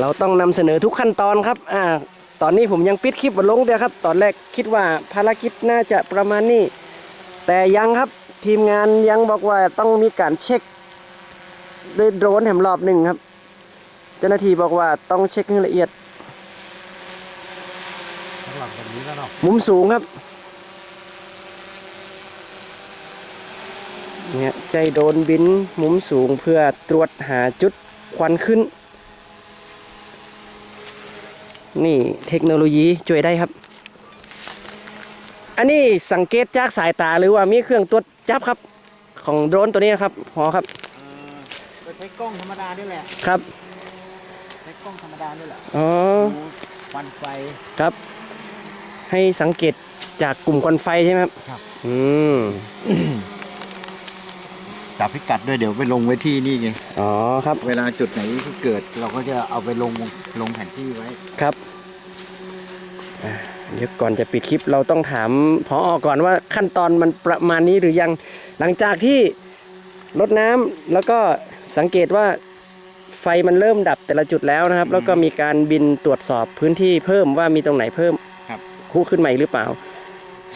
เราต้องนำเสนอทุกขั้นตอนครับอ่าตอนนี้ผมยังปิดคลิปบนลงเดียวครับ ตอนแรกคิดว่าภารกิจน่าจะประมาณนี้ แต่ยังครับทีมงานยังบอกว่าต้องมีการเช็คด้วยโดรนแถมรอบหนึ่งครับ เจ้าหน้าที่บอกว่าต้องเช็คให้ละเอียดสำหรับแบบนี้แล้วเนาะมุมสูงครับเนี่ยใจโดนบินมุมสูงเพื่อตรวจหาจุดควันขึ้น นี่เทคโนโลยีช่วยได้ครับ อันนี้สังเกตจากสายตาหรือว่ามีเครื่องตรวจจับครับ ของโดรนตัวนี้ครับหอครับไปใช้กล้องธรรมดานี่แหละครับใช้กล้องธรรมดานี่แหละอ๋อดูควันไฟครับ ให้สังเกตจากกลุ่มควันไฟใช่ไหมครับครับอืม จับพิกัดด้วยเดี๋ยวไปลงไว้ที่นี่ไง อ๋อครับเวลาจุดไหนที่เกิดเราก็จะเอาไปลงลงแผนที่ไว้ ครับอ่าเดี๋ยวก่อนจะปิดคลิปเราต้องถามพออก่อนว่าขั้นตอนมันประมาณนี้หรือยังหลังจากที่ลดน้ำแล้วก็สังเกตว่าไฟมันเริ่มดับแต่ละจุดแล้วนะครับ แล้วก็มีการบินตรวจสอบพื้นที่เพิ่มว่ามีตรงไหนเพิ่มครับ คู่ขึ้นใหม่หรือเปล่า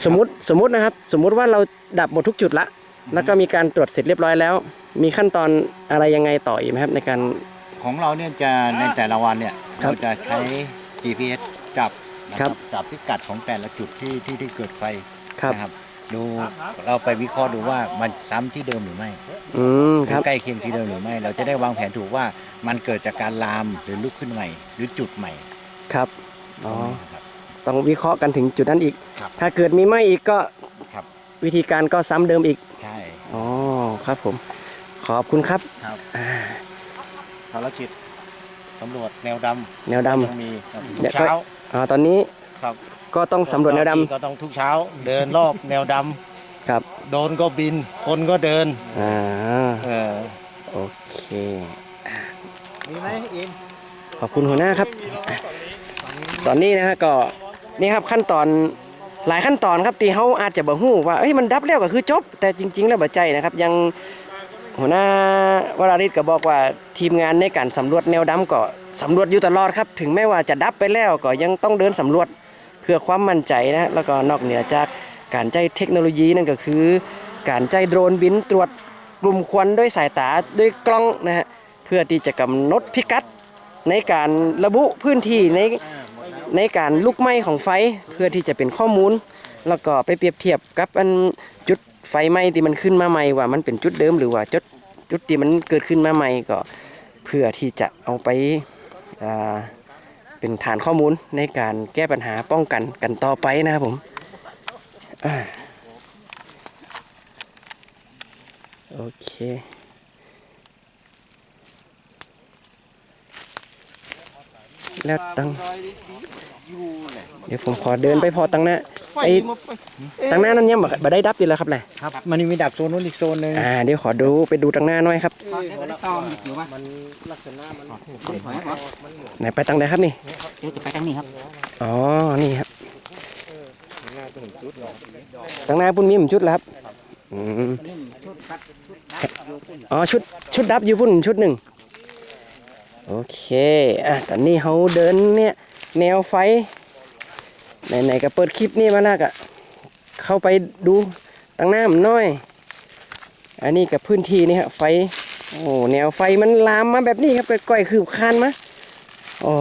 สมมติสมมตินะครับ สมมุติว่าเราดับหมดทุกจุดละ แล้วก็มีการตรวจเสร็จเรียบร้อยแล้ว มีขั้นตอนอะไรยังไงต่ออีกไหมครับในการ ของเราเนี่ยจะในแต่ละวันเนี่ยครัเราบจะใช้ GPS จับนะคครัรับบจับพิกัดของแต่ละจุดที่ที่ที่เกิดไฟครับ นะครับ ดูเราไปวิเคราะห์ดูว่ามันซ้ำที่เดิมหรือไม่อืมหครืรัอบใกล้เคียงที่เดิมหรือไม่ เราจะได้วางแผนถูกว่ามันเกิดจากการลามหรือลุกขึ้นใหม่ หรือจุดใหม่ครับ อ๋อ ครับ ต้องวิเคราะห์กันถึงจุดนั้นอีก ครับถ้าเกิดมีไหมอีกก็ครับ วิธีการก็ซ้ำเดิมอีก ใช่อ๋อ ครับผม ขอบคุณครับครับอ่าภารกิจสำรวจแนวดำแนวดยังมีครับเดี๋ทุยวกเช้าำอ่าตอนนี้ครับก็ต้องสำรวจแนวดก็ต้องทุกเช้า เดินรอบแนวดำครับำโดนก็บิน คนก็เดินอ่าเออโอเคมีไหมอินขอบคุณหัวหน้าครับ ตอนนี้นะฮะก็นี่ครับขั้นตอน หลายขั้นตอนครับที่เขาอาจจะบ่ฮู้ว่าเอ้ยมันดับแล้วก็คือจบ แต่จริง ๆ แล้วบ่ใจนะครับ ยังหัวหน้าวราริศก็บอกว่าทีมงานในการสำรวจแนวดำก็สำรวจอยู่ตลอดครับ ถึงแม้ว่าจะดับไปแล้วก็ยังต้องเดินสำรวจเพื่อความมั่นใจนะฮะแล้วก็นอกเหนือจากการใช้เทคโนโลยีนั่นก็คือ การใช้โดรนบินตรวจกลุ่มควันด้วยสายตาด้วยกล้องนะฮะเพื่อที่จะกำหนดพิกัดในการระบุพื้นที่ใน ในการลุกไหม้ของไฟเพื่อที่จะเป็นข้อมูล แล้วก็ไปเปรียบเทียบกับอันจุดไฟไหม้ที่มันขึ้นมาใหม่ว่ามันเป็นจุดเดิมหรือว่าจุดจุดที่มันเกิดขึ้นมาใหม่ก็เพื่อที่จะเอาไปาเป็นฐานข้อมูลในการแก้ปัญหาป้องกันกันต่อไปนะครับผมโอเค แล้วตั้งเดี๋ยวผมขอเดินไปพอตั้งหน้าไอ้ตั้งหน้านั้นยังบ่บ่ได้ดับอยู่แล้วครับแหละครับ มันมีดับโซนนู้นอีกโซนหนึ่งอ่าเดี๋ยวขอดูไปดูตั้งหน้าหน่อยครับไหนไปตั้งไหนครับนี่เดี๋ยวจะไปทางนี้ครับอ๋อนี่ครับตั้งหน้าปุ่นมีหมชุดแล้วครับอืมอ๋อชุดชุดดับอยู่ปุ่นชุดหนึ่ง โอเคอะตอนนี้เขาเดินเนี่ยแนวไฟไหนๆก็เปิดคลิปนี้มาแล้วก็เข้าไปดูตั้งหน้ามันหน่อย อันนี้กับพื้นที่นี่ครับไฟโอ้แนวไฟมันลามมาแบบนี้ครับก้อยๆคือคานมาโอ้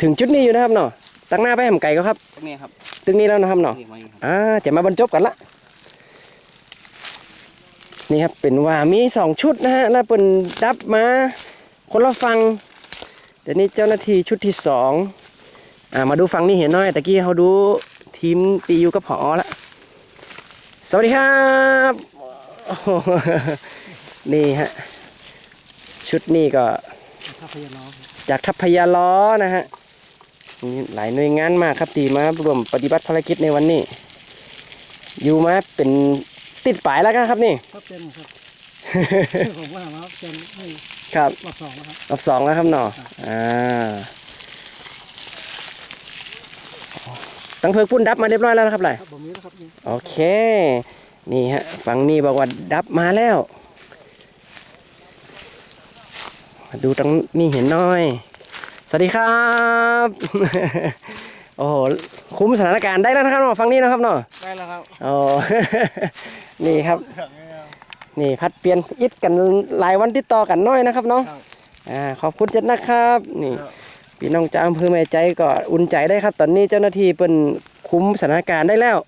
ถึงจุดนี้อยู่นะครับเนาะตั้งหน้าไปแหมไก่ก็ครับตรงนี้ครับตึงนี้แล้วนะครับเนาะนี่ไว้ครับอ่าจะมาบรรจบกันละนี่ครับเป็นว่ามีสองชุดนะฮะแล้วเป็นดับมาคนละฟัง เดี๋ยวนี้เจ้าหน้าที่ชุดที่สองอ่ามาดูฟังนี่เห็นหน่อยตะกี้เขาดูทีมตีอยู่กับผอละสวัสดีครับโอ้โหนี่ฮะชุดนี้ก็จากทัพพยาล้อนะฮะมีหลายหน่วยงานมากครับที่มาร่วมปฏิบัติภารกิจในวันนี้ อยู่มาเป็นติดปลายแล้วกันครับนี่ครับเป็นครับ ผมว่ามาเป็นให้ ครับรอบสองนะครับรอบสองแล้วครับหนออ่าตั้งเพลิงปุ้นดับมาเรียบร้อยแล้วนะครับไรครับผมมีนะครับนี่โอเค นี่ฮะฝั่งนี้บอกว่าดับมาแล้วมาดูตรงนี่เห็นหน้อย สวัสดีครับ โอ้โหคุ้มสถานการณ์ได้แล้วนะครับเนาะฟังนี้นะครับเนาะได้แล้วครับโอ้นี่ครับ นี่พัดเปลี่ยนอิดกันหลายวันติดต่อกันน้อยนะครับเนาะครับอ่าขอบคุณเจ็ดนะครับ นี่ครับพี่น้องจากอำเภอแม่ใจก็อุ่นใจได้ครับ ตอนนี้เจ้าหน้าที่เป็นคุมสถานการณ์ได้แล้ว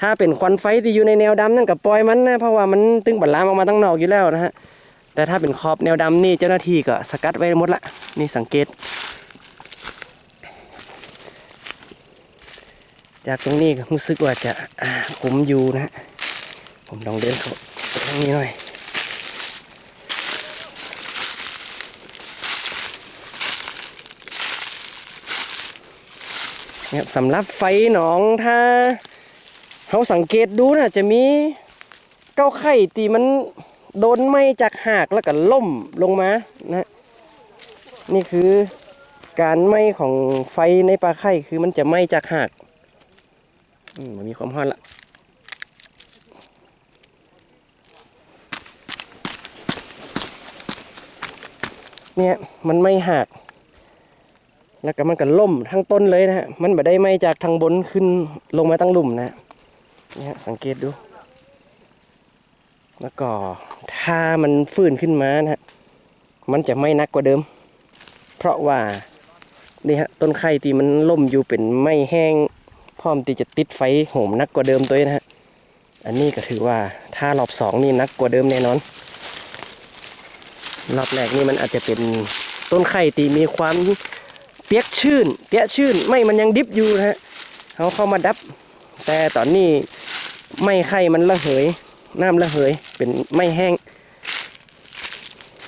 ถ้าเป็นควันไฟที่อยู่ในแนวดำนั่นกับปล่อยมันนะเพราะว่ามันตึงบัดลามออกมาตั้งนอกอยู่แล้วนะฮะแต่ถ้าเป็นขอบแนวดำนี่เจ้าหน้าที่ก็สกัดไว้หมดละนี่สังเกต จากตรงนี้ก็รู้สึกว่าจะอ่าคุมอยู่นะฮะ ผมลองเดินเข้าไปทางนี้หน่อยเนี่ยสำหรับไฟหนองถ้าเขาสังเกตดูนะจะมีเก้าไข่ตีมันโดนไหมจากหากแล้วก็ล่มลงมานะนี่คือการไหมของไฟในปลาไข่คือมันจะไหมจากหากอืมมันมีความร้อนละ เนี่ยมันไม่หากแล้วก็มันก็ล่มทั้งต้นเลยนะฮะ มันไม่ได้ไหม้จากทางบนขึ้นลงมาตั้งหลุมนะฮะนี่ฮะสังเกตดู แล้วก็ถ้ามันฟื้นขึ้นมานะฮะ มันจะไม่นักกว่าเดิม เพราะว่านี่ฮะต้นไข่ที่มันล่มอยู่เป็นไม่แห้งพร้อมที่จะติดไฟโหมนักกว่าเดิมตัวนะฮะ อันนี้ก็ถือว่าถ้ารอบสองนี่นักกว่าเดิมแน่นอน รอบแรกนี่มันอาจจะเป็นต้นไข่ที่มีความเปียกชื้นเปียกชื้นไม่มันยังดิบอยู่นะฮะเขาเข้ามาดับ แต่ตอนนี้ไม่ไข่มันระเหย น้ำระเหย เป็นไม่แห้ง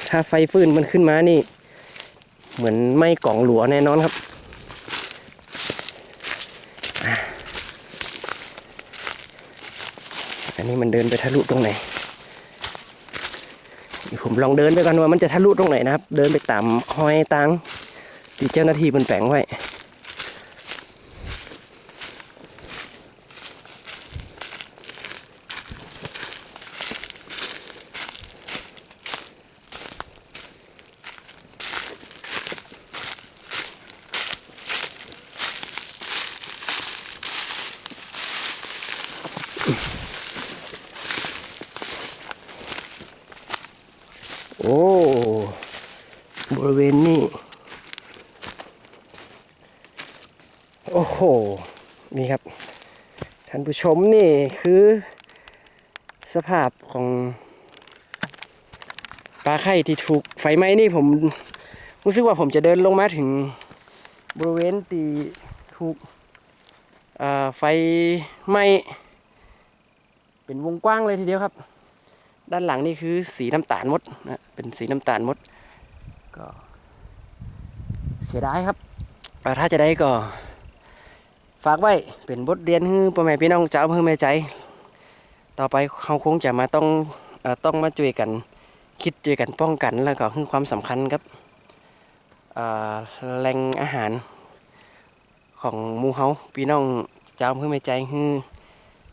ถ้าไฟฟื้นมันขึ้นมานี่ เหมือนไม่กล่องหลัวแน่นอนครับ อันนี้มันเดินไปทะลุตรงไหน ผมลองเดินไปกันว่ามันจะทะลุตรงไหนนะครับ เดินไปตามห้อยตังที่เจ้าหน้าที่มันแฝงไว้โอ้บริเวณนี้โอ้โห นี่ครับ ท่านผู้ชมนี่คือสภาพของปลาไข่ที่ถูกไฟไหม้นี่ผมรู้สึกว่าผมจะเดินลงมาถึงบริเวณที่ถูกไฟไหม้เป็นวงกว้างเลยทีเดียวครับ ด้านหลังนี่คือสีน้ำตาลมดนะเป็นสีน้ำตาลมด ก็เสียดายครับเอ่ถ้าจะได้ก็ ฝากไว้เป็นบทเรียนให้พ่อแม่พี่น้องเจ้าเพื่อแม่ใจ ต่อไปเขาคงจะมาต้องอต้องมาช่วยกัน คิดช่วยกันป้องกันแล้วก็ให้ความสำคัญครับแหล่งอาหารของมูเฮาพี่น้องเจ้าเพื่อแม่ใจให้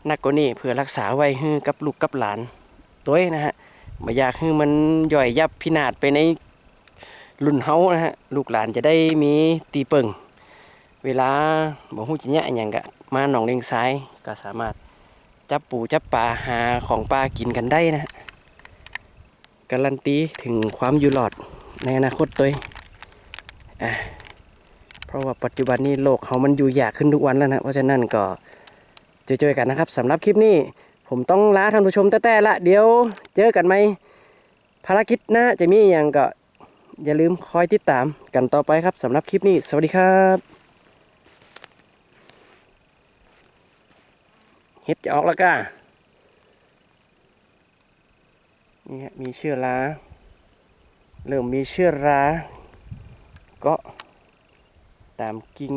นักกว่านี้เพื่อรักษาไว้ให้กับลูกกับหลาน ตัวเองนะฮะไม่อยากให้มันย่อยยับพินาศไปในรุ่นเฮานะฮะลูกหลานจะได้มีตีเปิงเวลาบ่ฮู้จิเนี่อย่างก็มาหนองเลงซ้ายก็สามารถจับปูจับปลาหาของปลากินกันได้นะฮะการันตีถึงความอยู่รอดในอนาคตตัวเองอะเพราะว่าปัจจุบันนี้โลกเขามันอยู่ยากขึ้นทุกวันแล้วนะเพราะฉะนั้นก็เจอๆกันนะครับสำหรับคลิปนี้ ผมต้องลาท่านผู้ชมแต่แต่ละ เดี๋ยวเจอกันไหมภารกิจนะจะมีอย่างก็อย่าลืมคอยติดตามกันต่อไปครับสำหรับคลิปนี้ สวัสดีครับเห็ดจะออกแล้วก้านี่ฮะมีเชื้อราเริ่มมีเชื้อราก็ตามกิ่ง